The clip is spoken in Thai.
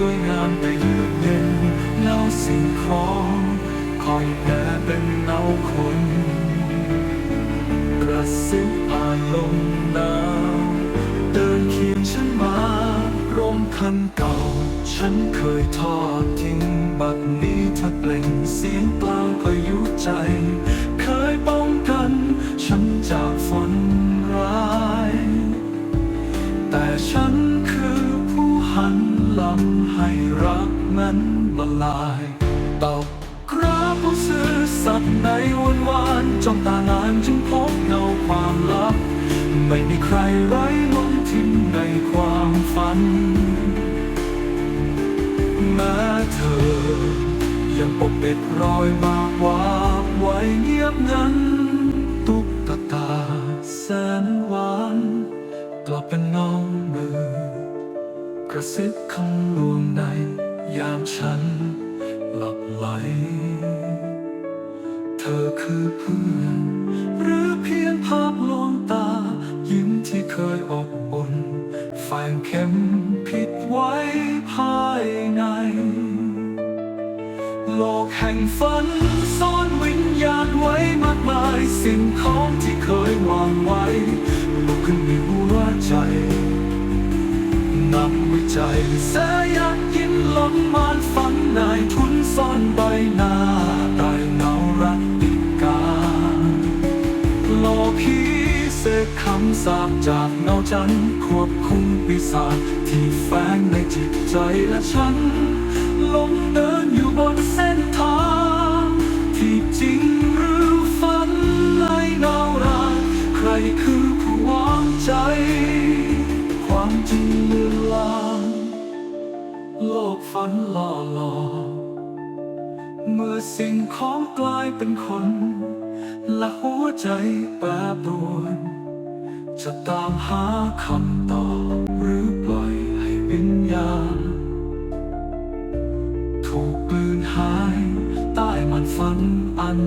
สวยงามแต่ยืดเด่นเงาสิ่งของคอยแน่เป็นเงาคนกระซิบอ่านลมหนาวเดินเคียงฉันมาร่มคันเก่า ฉันเคยทอดทิ้งบัดนี้เธอเปล่งเสียงกลางพายุใจ นั้นละลายตอบกราบผู้ซื่อสัตย์ในวันวานจ้องตางานจึงพบเงาความลับ ไม่มีใครไร้มนทินในความฝันแม้เธอ ยังปกปิดรอยบากวาไว้เงียบงันตุ๊กตาตาแสนหวานกลับเป็นเงมือกระซิบคำลวงใน ยามฉันหลับไหล เธอคือเพื่อน หรือเพียงภาพลวงตา ยิ้มที่เคยอบอุ่นแฝงเข็มผิดไว้ภายใน โลกแห่งฝันซ่อนวิญญาณไว้มากมาย สิ่งของที่เคยวางไว้ลุกขึ้นมีหัวใจนักวิจัยแสยัก ยินลมมานฝันนายทุนซ่อนใบหน้าใต้เงารัตติดกาโลพีเสกคำสาปจากเงาจันควบคุมปีศาจที่แฝงในจิตใจและฉันลงเดินอยู่บนเส้นทาง ที่จริงหรือฝันในเงาราใครคือผู้วางใจ ความจริงเลือนลาง โลกฝันหล่อหลอเมื่อสิ่งของกลายเป็นคน และหัวใจแปรปรวนจะตามหาคำตอบหรือปล่อยให้วิญญาณถูกกลืนหาย ใต้มันฝันอัน